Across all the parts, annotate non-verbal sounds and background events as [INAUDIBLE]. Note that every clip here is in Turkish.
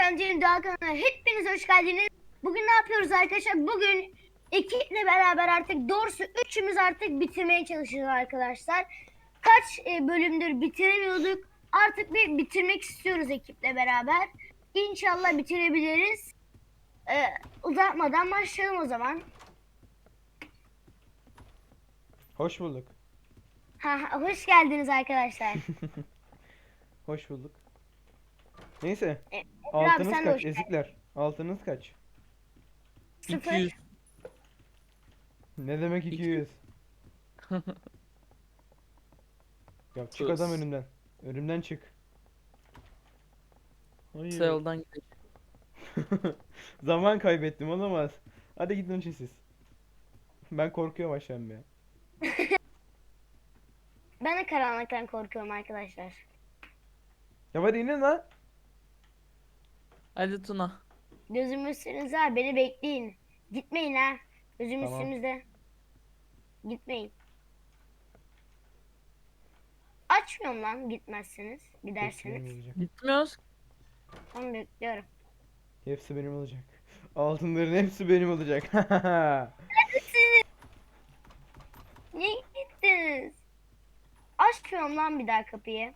Pencerenin Doğa kanalına hepiniz hoş geldiniz. Bugün ne yapıyoruz arkadaşlar? Bugün ekiple beraber artık doğrusu üçümüz artık bitirmeye çalışıyoruz arkadaşlar. Kaç e, bölümdür bitiremiyorduk. Artık bir bitirmek istiyoruz ekiple beraber. İnşallah bitirebiliriz. Ee, uzatmadan başlayalım o zaman. Hoş bulduk. Ha, hoş geldiniz arkadaşlar. [LAUGHS] Hoş bulduk. Neyse. E, abi Altınız sen de hoş kaç geldin. ezikler? Altınız kaç? Sıfır. 200. Ne demek İki- 200? [LAUGHS] ya çık Sus. adam önümden. Önümden çık. Hayır. Kısa yoldan gidelim. [LAUGHS] Zaman kaybettim olamaz. Hadi gidin önce siz. Ben korkuyorum aşağım ya. [LAUGHS] Ben de karanlıktan korkuyorum arkadaşlar. Ya hadi inin lan. Hadi Tuna. Gözüm üstünüzde ha beni bekleyin. Gitmeyin ha. Gözüm Tamam. üstünüzde. Gitmeyin. Açmıyorum lan gitmezseniz. Giderseniz. Hepsi benim olacak. Gitmiyoruz. Onu bekliyorum. Hepsi benim olacak. Altınların hepsi benim olacak. [LAUGHS] Niye gittiniz? Açmıyorum lan bir daha kapıyı.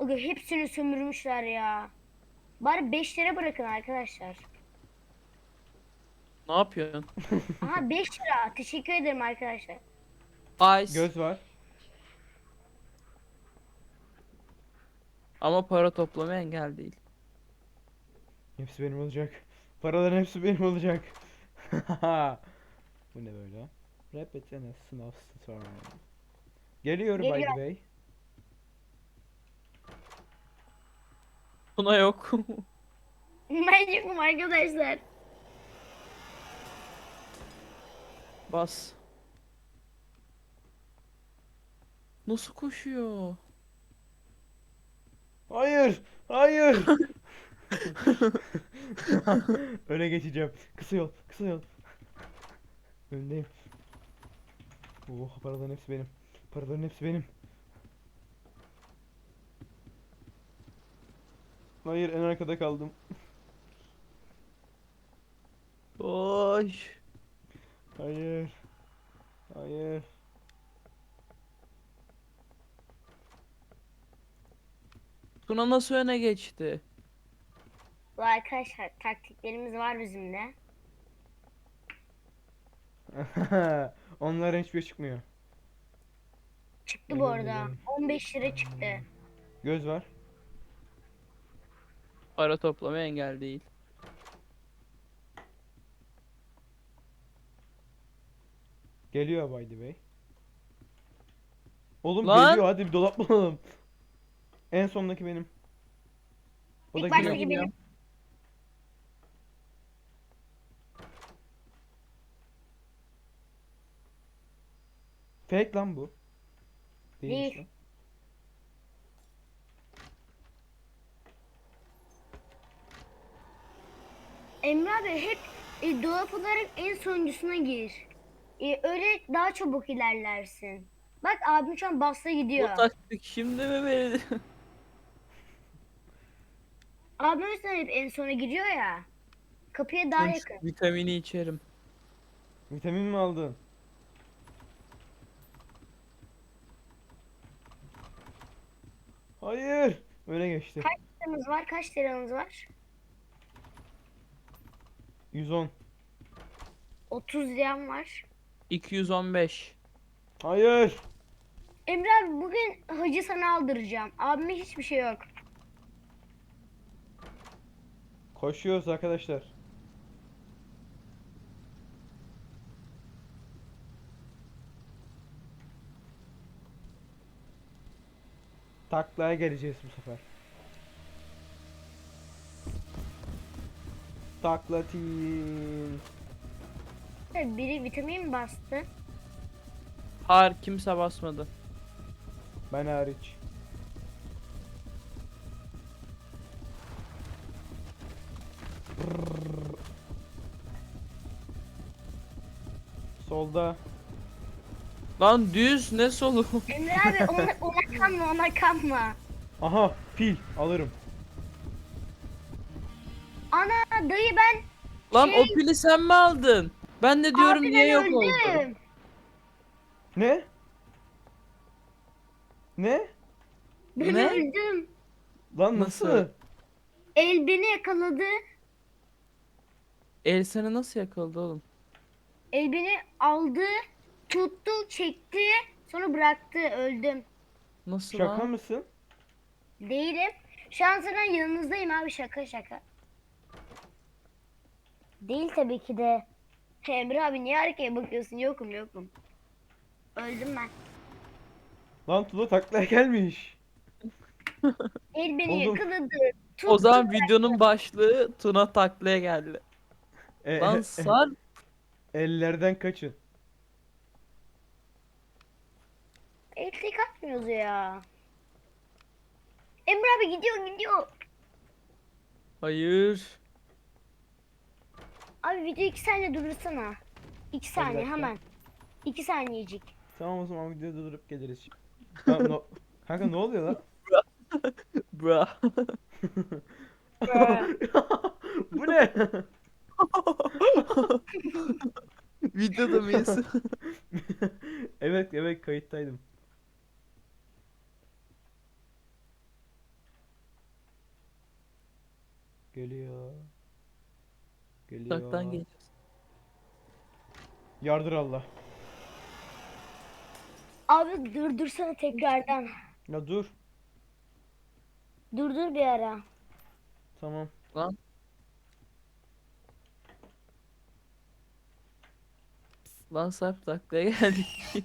Aga hepsini sömürmüşler ya. Bari 5 lira bırakın arkadaşlar. Ne yapıyorsun? [LAUGHS] Aha 5 lira. Teşekkür ederim arkadaşlar. Ice. Göz var. Ama para toplamaya engel değil. Hepsi benim olacak. Paraların hepsi benim olacak. [LAUGHS] Bu ne böyle? Repetene sınav sonra. Geliyor by Geliyor. the way. Tuna yok. [LAUGHS] Ben yokum arkadaşlar. Bas. Nasıl koşuyor? Hayır! Hayır! Öne geçeceğim. Kısa yol, kısa yol. Öndeyim. Oh, paraların hepsi benim. Paraların hepsi benim. Hayır, en arkada kaldım. Oy. Hayır. Hayır. Tuna nasıl öne geçti? Bu arkadaşlar taktiklerimiz var bizim de. [LAUGHS] Onların hiçbir çıkmıyor. Çıktı bu Öyle arada. mi? 15 lira çıktı. Göz var. Para toplamaya engel değil. Geliyor by the way. Oğlum Lan! geliyor hadi bir dolap bulalım. En sondaki benim. O İlk da baştaki geliyor. benim. Fake lan bu. Değilmiş Değil. lan. Emre abi hep e, dolap olarak en sonuncusuna gir. E, öyle daha çabuk ilerlersin. Bak abim şu an basta gidiyor. Bu taktik şimdi mi verildi? [LAUGHS] Abim o yüzden hep en sona giriyor ya. Kapıya daha Ben yakın. Vitamini içerim. Vitamin mi aldın? Hayır. Öne geçti. Kaç liramız var? Kaç liramız var? 110. 30 liram var. 215. Hayır. Emre abi bugün hacı sana aldıracağım. Abime hiçbir şey yok. Koşuyoruz arkadaşlar. Taklaya geleceğiz bu sefer. Taklatin. Tabii Biri vitamin mi bastı? Hayır kimse basmadı. Ben hariç. Solda. Lan düz ne solu? Emre abi ona, ona kanma ona kanma. Aha pil alırım. Dayı ben Lan Şey- o pili sen mi aldın? Ben de diyorum abi niye ben yok öldüm. oldu? Ne? Ne? Ben Ne? Lan öldüm. nasıl? Nasıl? El beni yakaladı. El seni nasıl yakaladı oğlum? El beni aldı, tuttu, çekti, sonra bıraktı, öldüm. Nasıl Şaka lan? mısın? Değilim. Şu an zaten yanınızdayım abi şaka şaka. Değil tabii ki de. Emre abi niye arkaya bakıyorsun? Yokum yokum. Öldüm ben. Lan Tula taklaya gelmiş. El beni Oğlum. yakaladı. Tuttu, O zaman videonun başlığı Tuna taklaya geldi. E, Lan e, sar. ellerden kaçın. El tek atmıyoruz ya. Emre abi gidiyor gidiyor. Hayır. Abi video 2 saniye durursana. 2 saniye dakika. hemen. 2 saniyecik. Tamam o zaman videoda durup geliriz. Tamam, no- [LAUGHS] Kanka ne oluyor lan? Bra. [LAUGHS] Bu ne? [LAUGHS] Videoda mıyız? evet evet kayıttaydım. Geliyor. Geliyor. Uzaktan geliyoruz. Yardır Allah. Abi durdursana tekrardan. Ya dur. Durdur bir ara. Tamam. Lan. Lan Sarp taklaya geldik. [LAUGHS]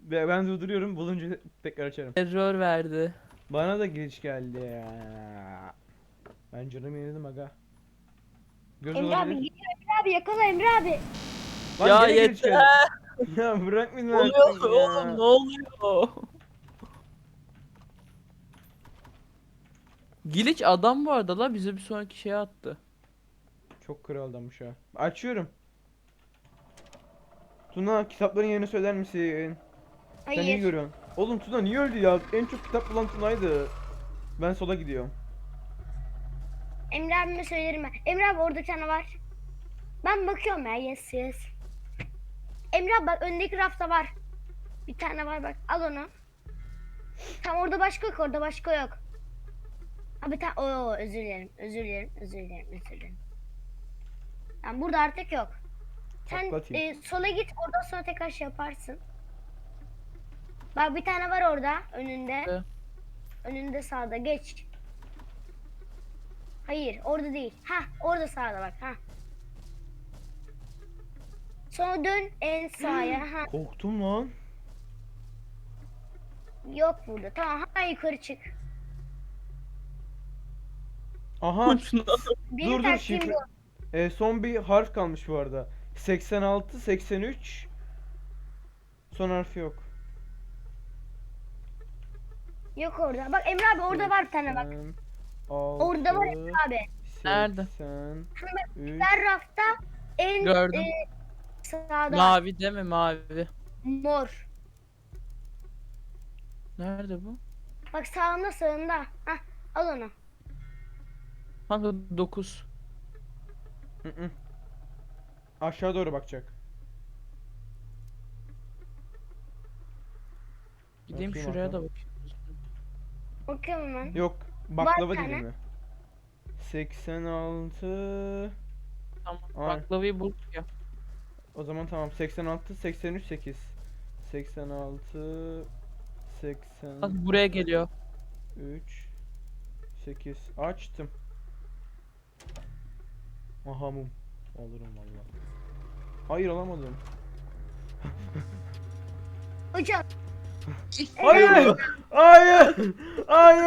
Ben durduruyorum bulunca tekrar açarım. Error verdi. Bana da giriş geldi ya. Ben canımı yenidim aga. Göz Emre abi olabilir. gidiyor Emre abi yakala Emre abi. Lan Ya gene yeter. [LAUGHS] ya bırak beni Ne artık oluyor ya. oğlum ne oluyor? Giliç adam bu arada la bize bir sonraki şey attı. Çok kral adammış ha. Açıyorum. Tuna kitapların yerini söyler misin? Sen iyi Hayır. görüyorsun. Oğlum Tuna niye öldü ya? En çok kitap bulan Tuna'ydı. Ben sola gidiyorum. Emre abime söylerim ben. Emre abi orada bir tane var. Ben bakıyorum ya yes yes. Emre abi bak öndeki rafta var. Bir tane var bak al onu. Tam orada başka yok orada başka yok. Ha bir tane oo özür dilerim özür dilerim özür dilerim özür dilerim. Tamam burada artık yok. Sen e, sola git oradan sonra tekrar şey yaparsın. Bak bir tane var orada önünde. Evet. Önünde sağda geç. Hayır orada değil. Ha orada sağda bak ha. Sonra dön en sağa. ha. [GASPS] Korktum lan. Yok burada. Tamam hemen yukarı çık. Aha. [LAUGHS] Benim dur dur taktiğim şifre. bu. E, son bir harf kalmış bu arada. 86, 83. Son harfi yok. Yok orada. Bak Emre abi orada var bir tane bak. 86, Orada var Emre abi. Nerede? 83. Her rafta en Gördüm. e, sağda Mavi deme mavi. mor. Nerede bu? Bak sağında sağında. Hah al onu. Kanka 9. Hı hı. Aşağı doğru bakacak. Gideyim Bakayım şuraya da bakalım. bakayım. Bakıyorum hemen. Yok, baklava tane. dilimi. 86. Tamam. Ay. Baklavayı bulduk ya. O zaman tamam 86 83 8. 86 83 Bak buraya geliyor. 8 açtım. Aha mum. Alırım valla. Hayır alamadım. Hocam Hayır! Hayır! Hayır!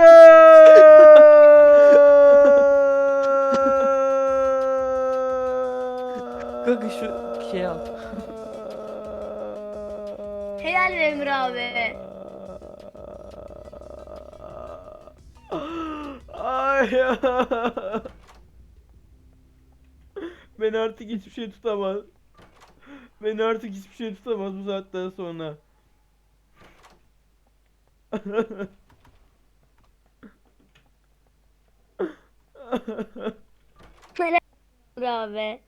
Kanka şu şey al. helal Emre abi. Hayır! Beni artık hiçbir şey tutamaz. Beni artık hiçbir şey tutamaz bu saatten sonra. Dur abi.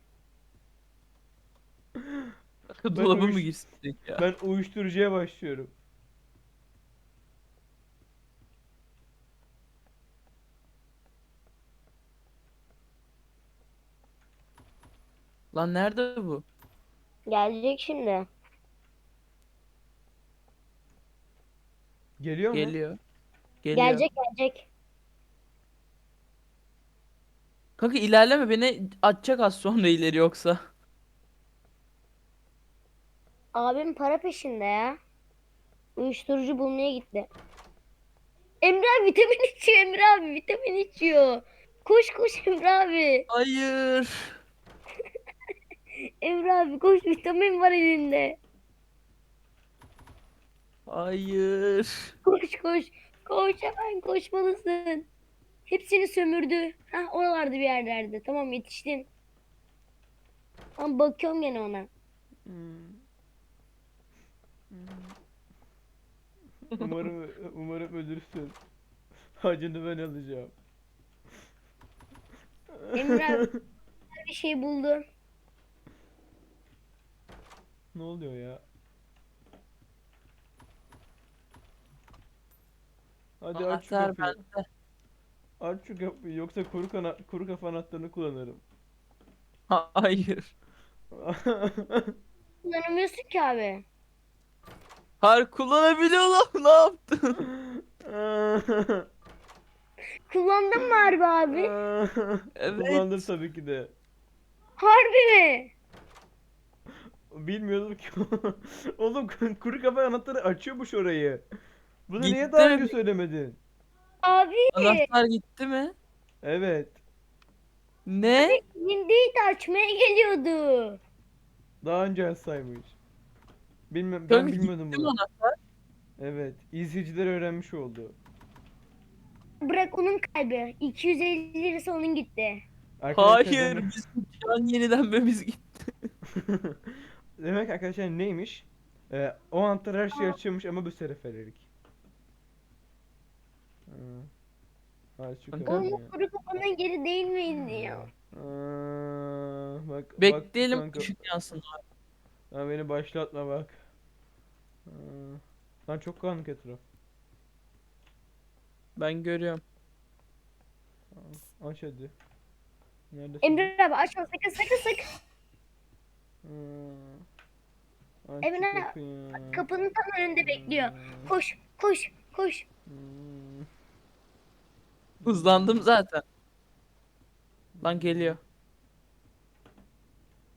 [LAUGHS] Dolaba mı uyuş- girsin ya? ben uyuşturucuya başlıyorum. Lan nerede bu? Gelecek şimdi. Geliyor mu? Geliyor. Geliyor. Gelecek gelecek. Kanka ilerleme beni atacak az sonra ileri yoksa. Abim para peşinde ya. Uyuşturucu bulmaya gitti. Emre abi vitamin içiyor Emre abi vitamin içiyor. Koş koş Emre abi. Hayır. [LAUGHS] Emre abi koş vitamin var elinde. Hayır. Koş koş. Koş hemen koşmalısın. Hepsini sömürdü. Hah oralarda bir yerlerde. Tamam yetiştin. Ama bakıyorum gene ona. Hmm. Umarım umarım ölürsün. Hacını ben alacağım. Emre abi [LAUGHS] bir şey buldu. ne oluyor ya? Aç şu Anahtar kapıyı. bende. Aç şu kapıyı yoksa kuru, kana kuru kafa anahtarını kullanırım. Hayır. [LAUGHS] Kullanamıyorsun ki abi. Hayır kullanabiliyor lan [LAUGHS] ne yaptın? Kullandın mı harbi abi? [LAUGHS] Evet. Kullandım tabii ki de. Harbi mi? Bilmiyordum ki. Oğlum kuru kafa anahtarı açıyormuş orayı. Bunu niye Gitti daha mi? önce söylemedin? Abi Anahtar gitti mi? Evet. Ne? Lindy'yi de açmaya geliyordu. Daha önce açsaymış. Bilmem ben Kanka bilmiyordum gitti mi bunu. anahtar? Evet. İzleyiciler öğrenmiş oldu. Bırak onun kaybı. 250 lirası onun gitti. Arkadaşlar Hayır. demek- Bizim şu an yenilenmemiz gitti. [LAUGHS] Demek arkadaşlar neymiş? Ee, o anahtar her şeyi açıyormuş ama bu seferlik. Ha. Şu Kanka. Oğlum kuru kafanın geri değil miydi ya? Aa, bak bak Bekleyelim kanka. ışık yansın. Lan beni başlatma bak. Aa, Lan çok karanlık etraf. Ben görüyorum. Aç hadi. Neredesin? Emre abi açma sakın sakın sakın. Aa, Aç Emre, kapıyı. Kapının tam önünde bekliyor. Hmm, Koş koş koş. hmm. Hızlandım zaten. Lan geliyor.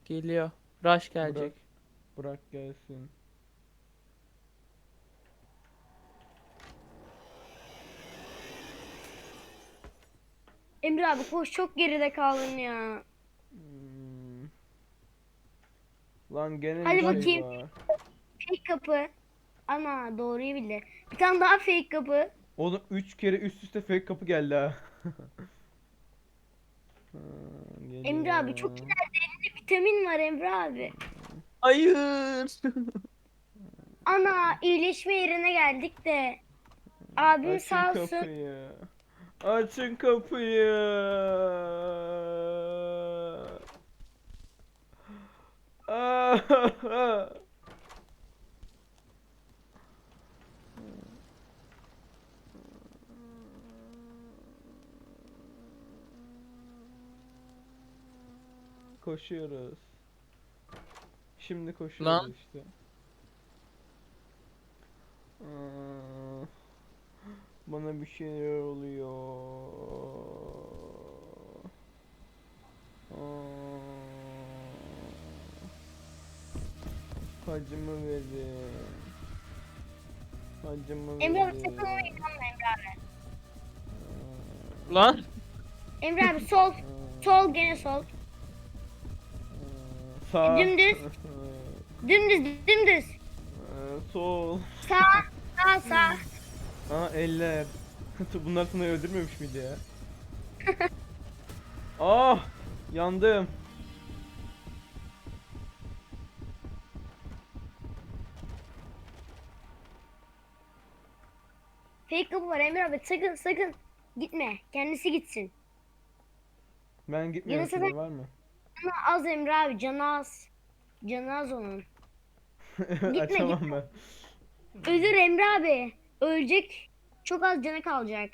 Geliyor. Rush gelecek. Bırak, bırak gelsin. Emre abi koş çok geride kaldın ya. Hmm. Lan gene Hadi bir şey bakayım. var. Fake kapı. Ana doğruyu bildi. Bir tane daha fake kapı. Oğlum 3 kere üst üste fake kapı geldi ha. [LAUGHS] Ha, Emre abi çok ileride elinde vitamin var Emre abi. Hayır. [LAUGHS] Ana iyileşme yerine geldik de. Abim Açın sağ olsun. kapıyı. Açın kapıyı. Ah! Koşuyoruz. Şimdi koşuyoruz Lan. işte. Aa, Bana bir şeyler oluyor. Aa, Hacımı verin. Hacımı Emre abi verin. sakın yıkanma Emre abi. Lan. Emre abi sol. Sol gene sol. Sağ. Dümdüz. Dümdüz dümdüz. Ee, sol. Sağ. Sağ sağ. Aa eller. [LAUGHS] Bunlar sana öldürmemiş miydi ya? [LAUGHS] ah! Yandım. Fake var Emir abi sakın sakın gitme kendisi gitsin. Ben gitmiyorum. Var mı? Canı az Emre abi canı az. Canı az onun. [LAUGHS] Açamam ben. Özür Emre abi. Ölecek. Çok az canı kalacak.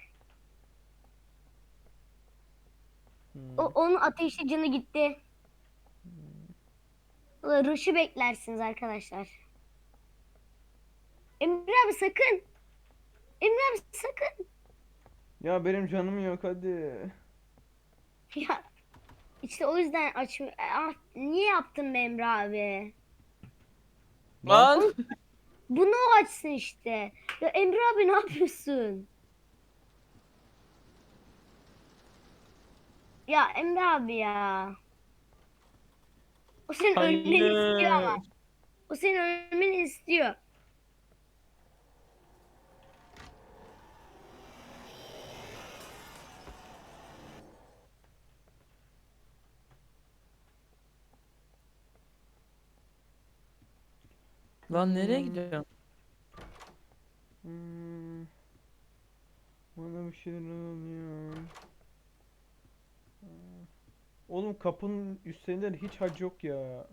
Hmm. O, onun ateşli canı gitti. Rush'ı beklersiniz arkadaşlar. Emre abi sakın. Emre abi sakın. Ya benim canım yok hadi. Ya işte o yüzden aç ah, niye yaptın be Emre abi? Lan. Bunu o açsın işte. Ya Emre abi ne yapıyorsun? Ya Emre abi ya. O senin ölmeni istiyor ama. Hayır. O senin ölmeni istiyor. Lan nereye Hmm. gidiyorsun? Hmm. Bana bir şeyler oluyor. Oğlum kapının üstlerinden hiç hac yok ya.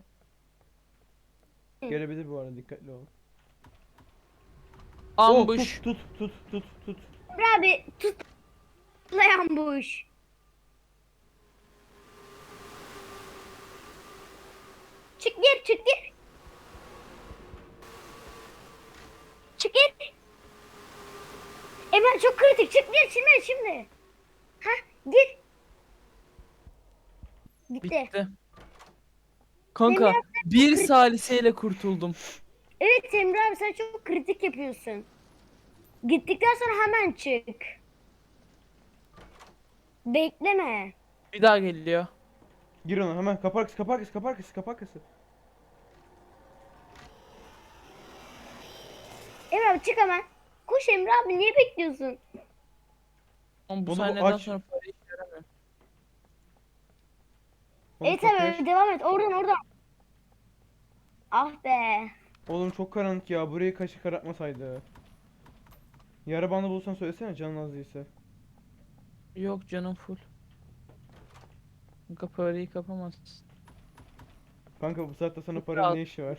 Gelebilir bu arada dikkatli ol. Ambush. Oh, tut tut tut tut tut. Abi tut. Tutlayan bu iş. Çık gir çık gir. Çık gir. Emre çok kritik çık gir şimdi şimdi. Ha gir. Gitti. Bitti. Kanka bir saliseyle kurtuldum. Evet Emre abi sen çok kritik yapıyorsun. Gittikten sonra hemen çık. Bekleme. Bir daha geliyor. Gir ona hemen kapı arkası kapı arkası kapı arkası kapı arkası. Emre abi çık hemen. Koş Emre abi niye bekliyorsun? Ama bu Bunu sahneden aç. sonra para işe yaramıyor. Oğlum evet abi devam et oradan oradan. Ah be. Oğlum çok karanlık ya burayı kaşı karartmasaydı. Yara bandı bulsan söylesene canın az değilse. Yok canım full. Kanka parayı kapamazsın. Kanka bu saatte sana paranın ne işi var?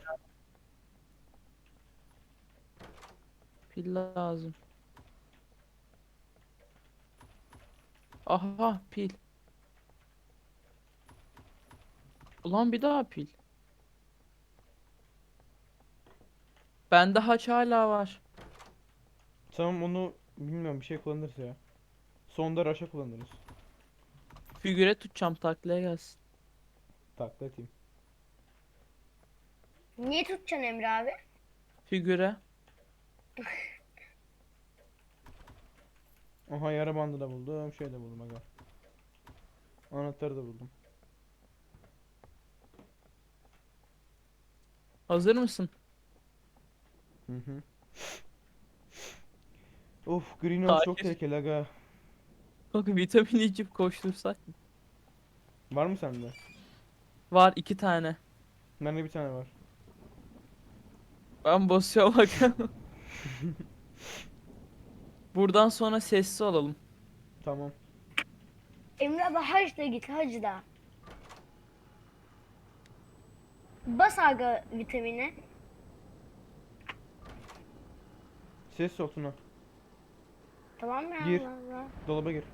Pil lazım. Aha pil. Ulan bir daha pil. Bende haç hala var. Tamam onu bilmiyorum bir şey kullanırız ya. Sonda raşa kullanırız. Figüre tutacağım taklaya gelsin. Takla atayım. Niye tutacaksın Emre abi? Figüre. [LAUGHS] Aha yara bandı da buldum. Şey de buldum aga. Anahtarı da buldum. Hazır mısın? Hı hı. [LAUGHS] Of greenhouse çok Hayır. tehlikeli aga. Kanka vitamin içip koştursak mı? Var mı sende? Var iki tane. Bende bir tane var. Ben basıyorum bak. [LAUGHS] [LAUGHS] Buradan sonra sessiz olalım. Tamam. Emre abi hacda git hacda. Bas aga vitamini. Ses sok Tuna. Tamam mı? Gir. Allah Allah. Dolaba gir.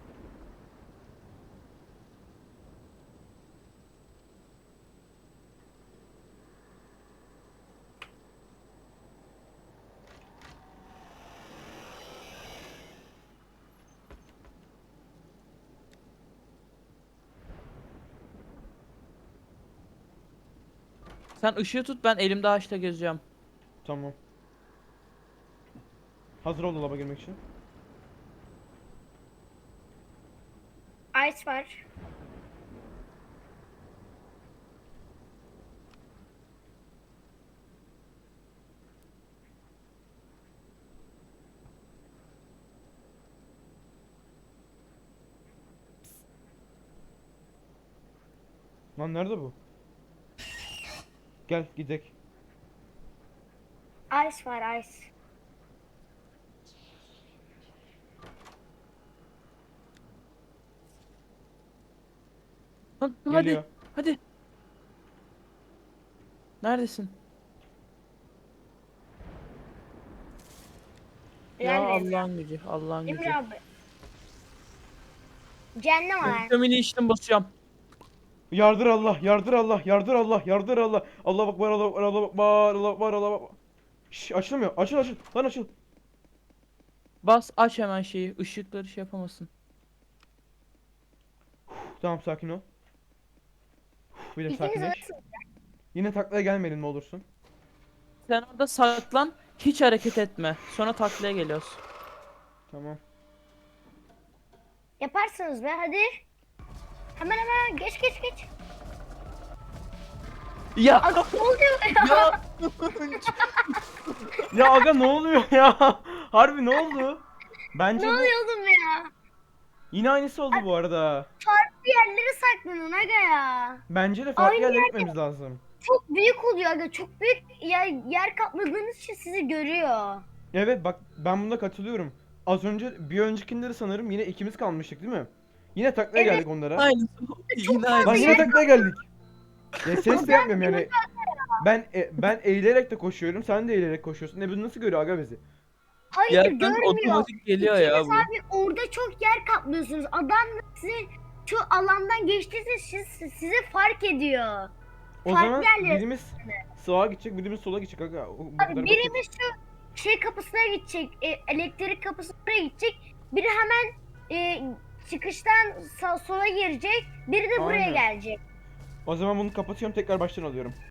Sen ışığı tut ben elimde haçla gezeceğim. Tamam. Hazır ol dolaba girmek için. Ice var. Lan nerede bu? Gel gidek. Ice var ice. Hadi Geliyor. hadi. Neredesin? Ya Allah'ın gücü, Allah'ın gücü. Emre abi. Cennet var. Vitamini içtim basıyorum. Yardır Allah, yardır Allah, yardır Allah, yardır Allah. Allah bak var, Allah var, Allah bak var, Allah var, Allah bak. Şş, açılmıyor. Açıl açıl. Lan açıl. Bas aç hemen şeyi. Işıkları şey yapamasın. Tamam sakin ol. Uf, Bir de sakinleş. Yine taklaya gelmedin ne olursun. Sen orada saklan. Hiç hareket etme. Sonra taklaya geliyoruz. Tamam. Yaparsınız be hadi. Hemen hemen geç geç geç. Ya. Aa, ne oluyor ya? ya. [LAUGHS] Ya aga ne oluyor ya? Harbi ne oldu? Bence ne bu oluyor oğlum ya? yine aynısı oldu bu arada. Farklı yerlere saklanın aga ya. Bence de farklı Aynı yerlere yerde- gitmemiz lazım. Çok büyük oluyor aga. Çok büyük yer, yer kapladığınız için sizi görüyor. Evet bak ben buna katılıyorum. Az önce bir öncekinde de sanırım yine ikimiz kalmıştık değil mi? Yine taklaya Evet. geldik onlara. Aynısı. Yine Bak aynısı. yine taklaya geldik. Ya ses de yapmıyorum yani. Ben e, ben eğilerek de koşuyorum, sen de eğilerek koşuyorsun. Ne bu nasıl görüyor aga bizi? Hayır Yerden görmüyor. otomatik geliyor ya İkiniz bu. abi orada çok yer kaplıyorsunuz. Adam sizi şu alandan geçtiyse siz, sizi fark ediyor. O Farklı zaman yerlere birimiz sağa gidecek, birimiz sola gidecek aga. O- bu kadar Abi basit. birimiz şu şey kapısına gidecek, e, elektrik kapısına gidecek. Biri hemen e, çıkıştan sağ, sola girecek. Biri de buraya Aynen. gelecek. O zaman bunu kapatıyorum, tekrar baştan alıyorum.